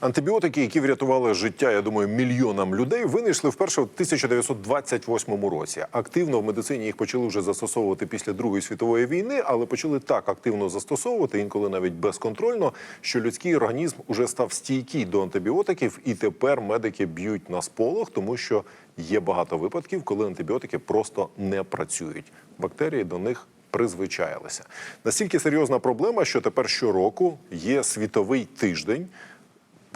Антибіотики, які врятували життя, я думаю, мільйонам людей, винайшли вперше в 1928 році. Активно в медицині їх почали вже застосовувати після Другої світової війни, але почали так активно застосовувати, інколи навіть безконтрольно, що людський організм уже став стійкий до антибіотиків, і тепер медики б'ють на сполох, тому що є багато випадків, коли антибіотики просто не працюють. Бактерії до них призвичаїлися. Настільки серйозна проблема, що тепер щороку є світовий тиждень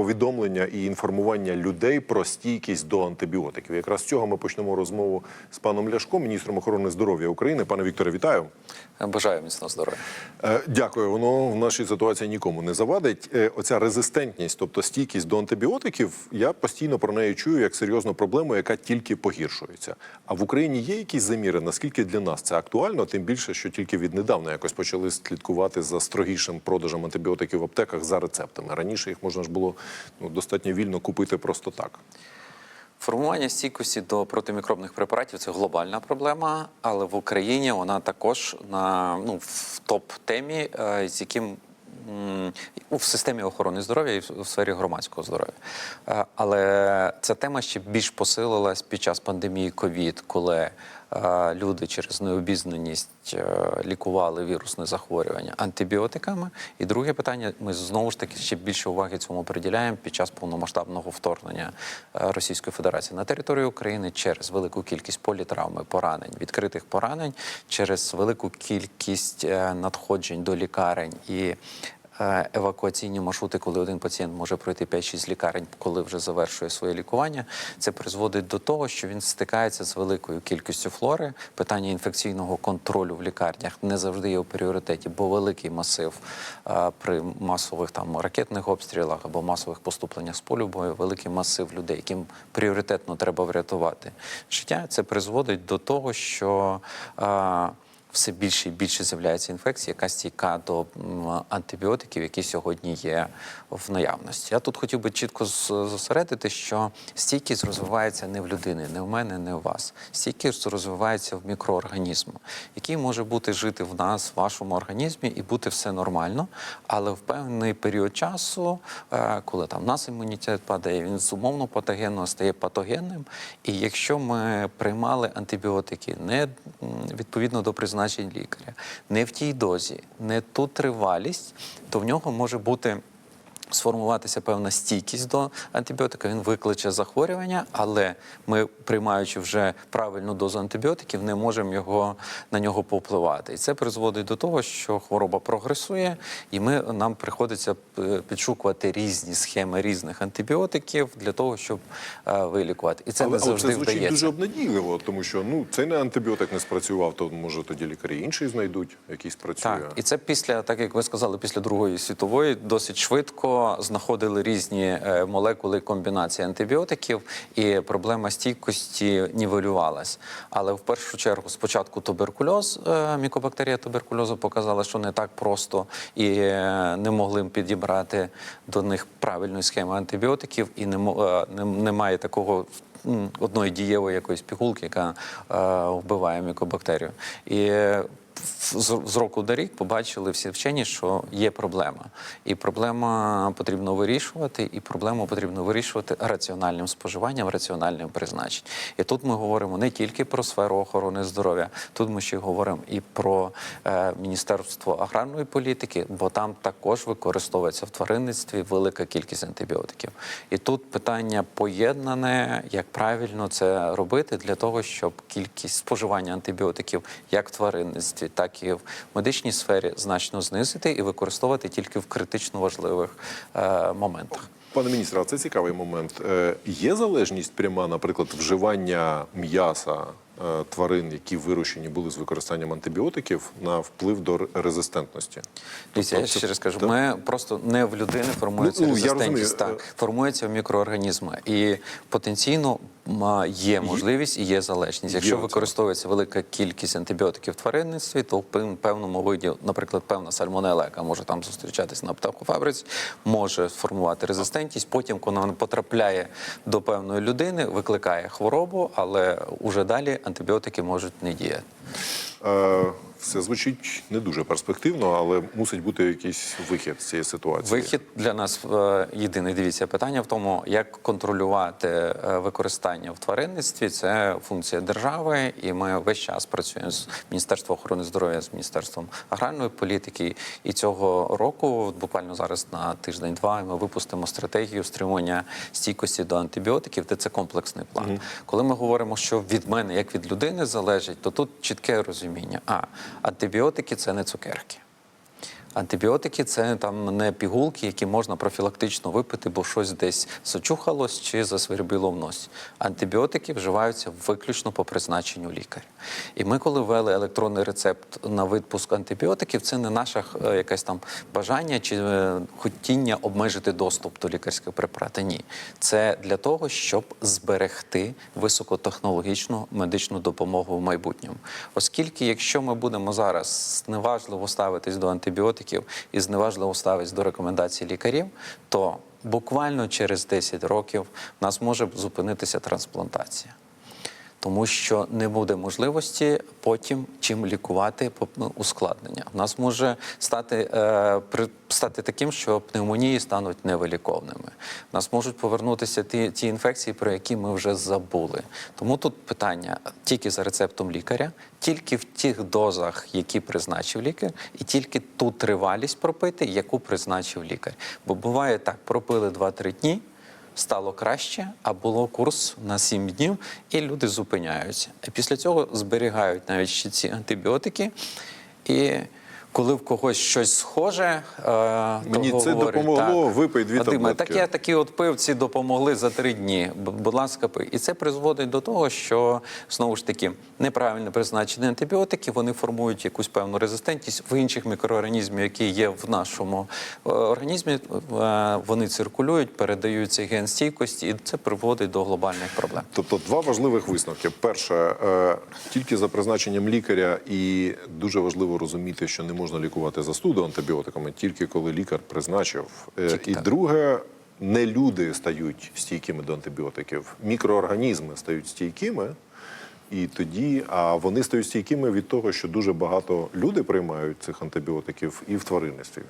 повідомлення і інформування людей про стійкість до антибіотиків. Якраз з цього ми почнемо розмову з паном Ляшком, міністром охорони здоров'я України. Пане Вікторе, вітаю. Бажаю міцного здоров'я. Е, Дякую. Воно в нашій ситуації нікому не завадить. Е, Оця резистентність, тобто стійкість до антибіотиків, я постійно про неї чую як серйозну проблему, яка тільки погіршується. А в Україні є якісь заміри, наскільки для нас це актуально, тим більше, що тільки віднедавна якось почали слідкувати за строгішим продажем антибіотиків в аптеках за рецептами. Раніше їх можна ж було ну, достатньо вільно купити просто так. Формування стійкості до протимікробних препаратів це глобальна проблема, але в Україні вона також на ну в топ-темі, е, з яким в системі охорони здоров'я і в сфері громадського здоров'я. Е, Але ця тема ще більш посилилась під час пандемії ковід, коли люди через необізнаність е, лікували вірусне захворювання антибіотиками. І друге питання: ми знову ж таки ще більше уваги цьому приділяємо під час повномасштабного вторгнення е, Російської Федерації на територію України через велику кількість політравми, поранень, відкритих поранень, через велику кількість е, надходжень до лікарень і евакуаційні маршрути, коли один пацієнт може пройти 5-6 лікарень, коли вже завершує своє лікування, це призводить до того, що він стикається з великою кількістю флори. Питання інфекційного контролю в лікарнях не завжди є у пріоритеті, бо великий масив е, при масових там ракетних обстрілах або масових поступленнях з полю бою, великий масив людей, яким пріоритетно треба врятувати життя. Це призводить до того, що е, все більше і більше з'являється інфекція, яка стійка до антибіотиків, які сьогодні є в наявності. Я тут хотів би чітко зосередити, що стійкість розвивається не в людини, не в мене, не в вас. Стійкість розвивається в мікроорганізму, який може бути жити в нас, в вашому організмі, і бути все нормально, але в певний період часу, е, коли там в нас імунітет падає, він з умовно патогенного стає патогенним. І якщо ми приймали антибіотики не відповідно до призначень лікаря, не в тій дозі, не ту тривалість, то в нього може бути. Сформуватися певна стійкість до антибіотика, він викличе захворювання, але ми, приймаючи вже правильну дозу антибіотиків, не можемо його на нього повпливати. І це призводить до того, що хвороба прогресує, і ми нам приходиться е, підшукувати різні схеми різних антибіотиків для того, щоб е, вилікувати. І це але, не але завжди це звучить вдається. дуже обнадійливо, тому що ну цей не антибіотик не спрацював, то може тоді лікарі інший знайдуть, який спрацює. Так, і це після, так як ви сказали, після Другої світової досить швидко знаходили різні е, молекули комбінації антибіотиків, і проблема стійкості нівелювалась. Але в першу чергу спочатку туберкульоз, е, мікобактерія туберкульозу показала, що не так просто і е, не могли підібрати до них правильної схеми антибіотиків, і немає такого одної дієвої якоїсь пігулки, яка е, вбиває мікобактерію. І з року до рік побачили всі вчені, що є проблема, і проблема потрібно вирішувати, і проблему потрібно вирішувати раціональним споживанням, раціональним призначенням. І тут ми говоримо не тільки про сферу охорони здоров'я, тут ми ще говоримо і про е, міністерство аграрної політики, бо там також використовується в тваринництві велика кількість антибіотиків. І тут питання поєднане, як правильно це робити для того, щоб кількість споживання антибіотиків як в тваринництві, так і в медичній сфері значно знизити і використовувати тільки в критично важливих е, моментах. Пане міністре, а це цікавий момент. Е, Є залежність пряма, наприклад, вживання м'яса е, тварин, які вирощені були з використанням антибіотиків, на вплив до резистентності? Дивіться, я Тобто це- ще раз кажу, ми просто не в людини формується Ну, ну, резистентність, так формується в мікроорганізми, і потенційно є можливість і є залежність. Якщо використовується велика кількість антибіотиків в тваринництві, то в певному виді, наприклад, певна сальмонела, яка може там зустрічатися на птахофабриці, може сформувати резистентність. Потім, коли вона потрапляє до певної людини, викликає хворобу, але уже далі антибіотики можуть не діяти. Е, все звучить не дуже перспективно, але мусить бути якийсь вихід з цієї ситуації. Вихід для нас е, єдиний. Дивіться, питання в тому, як контролювати е, використання в тваринництві. Це функція держави, і ми весь час працюємо з Міністерством охорони здоров'я, з Міністерством аграрної політики. І цього року, буквально зараз на тиждень-два, ми випустимо стратегію стримування стійкості до антибіотиків, де це комплексний план. Коли ми говоримо, що від мене як від людини залежить, то тут чітке розуміння. А антибіотики це не цукерки. Антибіотики це там не пігулки, які можна профілактично випити, бо щось десь зачухалось чи засвербіло в носі. Антибіотики вживаються виключно по призначенню лікаря. І ми, коли ввели електронний рецепт на випуск антибіотиків, це не наше е, якесь там бажання чи е, хотіння обмежити доступ до лікарських препаратів. Ні, це для того, щоб зберегти високотехнологічну медичну допомогу в майбутньому. Оскільки, якщо ми будемо зараз зневажливо ставитись до антибіотиків і зневажливо ставиться до рекомендацій лікарів, то буквально через 10 років в нас може зупинитися трансплантація. Тому що не буде можливості потім чим лікувати ну, ускладнення. У нас може стати, е, при, стати таким, що пневмонії стануть невиліковними. У нас можуть повернутися ті, ті інфекції, про які ми вже забули. Тому тут питання тільки за рецептом лікаря, тільки в тих дозах, які призначив лікар, і тільки ту тривалість пропити, яку призначив лікар. Бо буває так, пропили 2-3 дні стало краще, а було курс на 7 днів, і люди зупиняються. Після цього зберігають навіть ще ці антибіотики. І коли в когось щось схоже, е, Мені то це говорять, допомогло, так, випий дві Вадиме, таблетки. Так я такі от пив, ці допомогли за три дні. Будь ласка, пий. І це призводить до того, що знову ж таки неправильно призначені антибіотики вони формують якусь певну резистентність в інших мікроорганізмів, які є в нашому е, організмі. е, Вони циркулюють, передають цей ген стійкості, і це приводить до глобальних проблем. Тобто два важливих висновки. Перше, е, тільки за призначенням лікаря, і дуже важливо розуміти, що не можна лікувати застуду антибіотиками, тільки коли лікар призначив. Е, Тільки і так. друге, не люди стають стійкими до антибіотиків, мікроорганізми стають стійкими. І тоді, а вони стають стійкими від того, що дуже багато люди приймають цих антибіотиків і в тваринництві.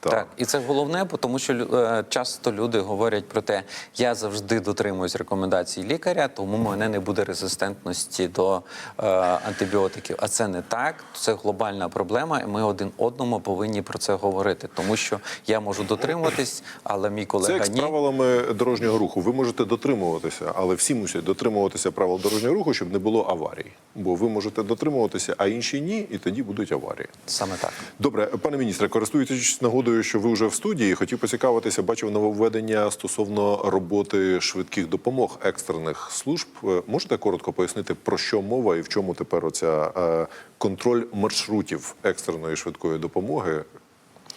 Так. і це головне, тому що е, часто люди говорять про те, я завжди дотримуюсь рекомендацій лікаря, тому в мене не буде резистентності до е, антибіотиків. А це не так. Це глобальна проблема, і ми один одному повинні про це говорити, тому що я можу дотримуватись, але мій Це колега як з ні. правилами дорожнього руху. Ви можете дотримуватися, але всі мусять дотримуватися правил дорожнього руху, щоб не було аварій. Бо ви можете дотримуватися, а інші ні, і тоді будуть аварії. Саме так. Добре, пане міністре, користуючись нагодою, що ви вже в студії, хотів поцікавитися, бачив нововведення стосовно роботи швидких допомог екстрених служб. Е, Можете коротко пояснити, про що мова і в чому тепер оця е, контроль маршрутів екстреної швидкої допомоги?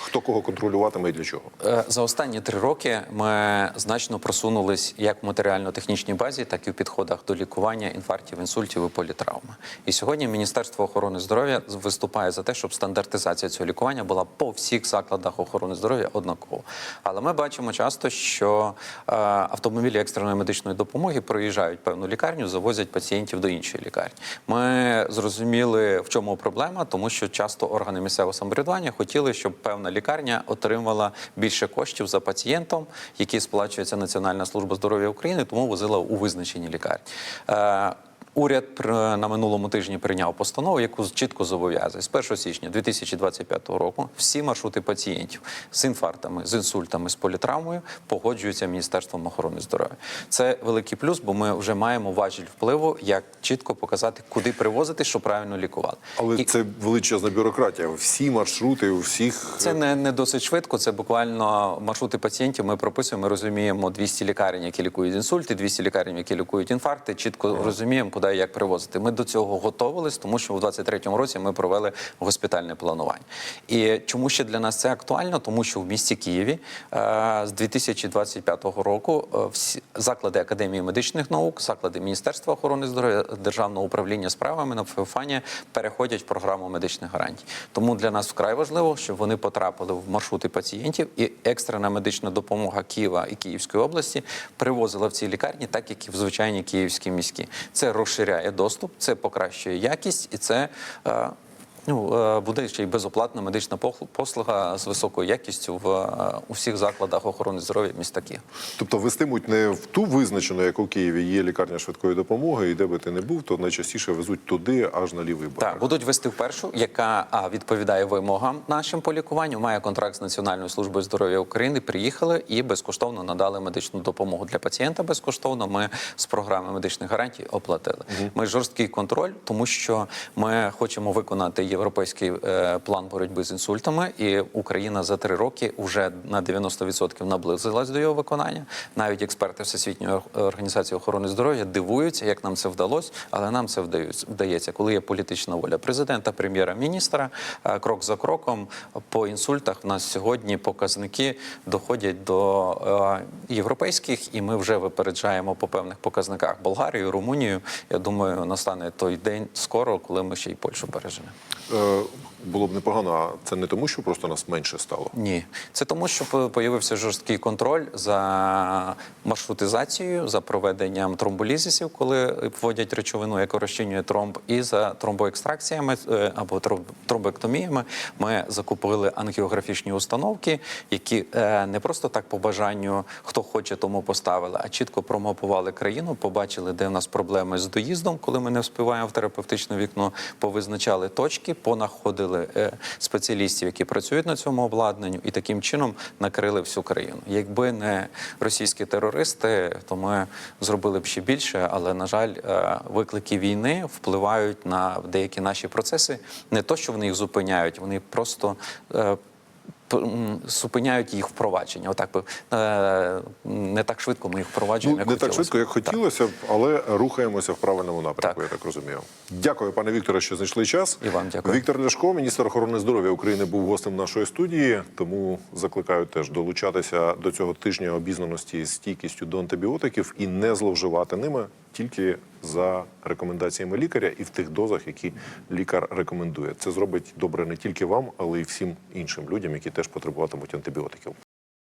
Хто кого контролюватиме і для чого? Е, За останні три роки ми значно просунулись як в матеріально-технічній базі, так і в підходах до лікування інфарктів, інсультів і політравми. І сьогодні Міністерство охорони здоров'я виступає за те, щоб стандартизація цього лікування була по всіх закладах охорони здоров'я однаково. Але ми бачимо часто, що е, автомобілі екстреної медичної допомоги проїжджають певну лікарню, завозять пацієнтів до іншої лікарні. Ми зрозуміли, в чому проблема, тому що часто органи місцевого самоврядування хотіли, щоб певна лікарня отримала більше коштів за пацієнтом, які сплачується Національна служба здоров'я України, тому возила у визначені лікарні. Е, Уряд на минулому тижні прийняв постанову, яку чітко зобов'язує з 1 січня 2025 року всі маршрути пацієнтів з інфарктами, з інсультами, з політравмою погоджуються Міністерством охорони здоров'я. Це великий плюс, бо ми вже маємо важіль впливу, як чітко показати, куди привозити, щоб правильно лікували. Але І- це величезна бюрократія. Всі маршрути, у всіх це не, не досить швидко. Це буквально маршрути пацієнтів. Ми прописуємо. Ми розуміємо 200 лікарень, які лікують інсульти, 200 лікарень, які лікують інфаркти. Чітко розуміємо, куди і як привозити. Ми до цього готовились, тому що у 23-му році ми провели госпітальне планування. І чому ще для нас це актуально? Тому що в місті Києві е, з 2025 року е, всі заклади академії медичних наук, заклади Міністерства охорони здоров'я, державного управління справами на ФЕФАНі переходять в програму медичних гарантій. Тому для нас вкрай важливо, щоб вони потрапили в маршрути пацієнтів, і екстрена медична допомога Києва і Київської області привозила в ці лікарні, так як і в звичайній київській міській. Це розширяє доступ, це покращує якість і це. Ну е, буде ще й безоплатна медична послуга з високою якістю в е, у всіх закладах охорони здоров'я міста Києва. Тобто вестимуть не в ту визначену, як у Києві є лікарня швидкої допомоги, і де би ти не був, то найчастіше везуть туди, аж на лівий берег. Так, будуть вести в першу, яка відповідає вимогам нашим по лікуванню, має контракт з Національною службою здоров'я України. Приїхали і безкоштовно надали медичну допомогу для пацієнта. Безкоштовно ми з програми медичних гарантій оплатили. Ми жорсткий контроль, тому що ми хочемо виконати європейський е, план боротьби з інсультами, і Україна за три роки вже на 90% наблизилась до його виконання. Навіть експерти Всесвітньої організації охорони здоров'я дивуються, як нам це вдалося, але нам це вдається- коли є політична воля президента, прем'єра-міністра. е, Крок за кроком по інсультах в нас сьогодні показники доходять до е, європейських, і ми вже випереджаємо по певних показниках Болгарію, Румунію. Я думаю, настане той день скоро, коли ми ще й Польщу бережемо. Е, було б непогано, а це не тому, що просто нас менше стало. Ні, це тому, що появився жорсткий контроль за маршрутизацією, за проведенням тромболізисів, коли вводять речовину, яка розчинює тромб, і за тромбоекстракціями е, або тромбектоміями. Ми закупили ангіографічні установки, які е, не просто так по бажанню, хто хоче, тому поставили, а чітко промапували країну, побачили, де в нас проблеми з доїздом, коли ми не вспіваємо в терапевтичне вікно, повизначали точки, понаходили е, спеціалістів, які працюють на цьому обладнанню, і таким чином накрили всю країну. Якби не російські терористи, то ми зробили б ще більше, але на жаль, е, виклики війни впливають на деякі наші процеси. Не то, що вони їх зупиняють, вони просто. Зупиняють їх впровадження. Отак би е, не так швидко ми їх Ну, впроваджуємо. як не так швидко, як хотілося б, але рухаємося в правильному напрямку, Так. я так розумію. Дякую, пане Вікторе, що знайшли час. І вам дякую. Віктор Ляшко, міністр охорони здоров'я України, був гостем нашої студії. Тому закликаю теж долучатися до цього тижня обізнаності з стійкістю до антибіотиків і не зловживати ними тільки за рекомендаціями лікаря і в тих дозах, які лікар рекомендує. Це зробить добре не тільки вам, але й всім іншим людям, які теж потребуватимуть антибіотиків.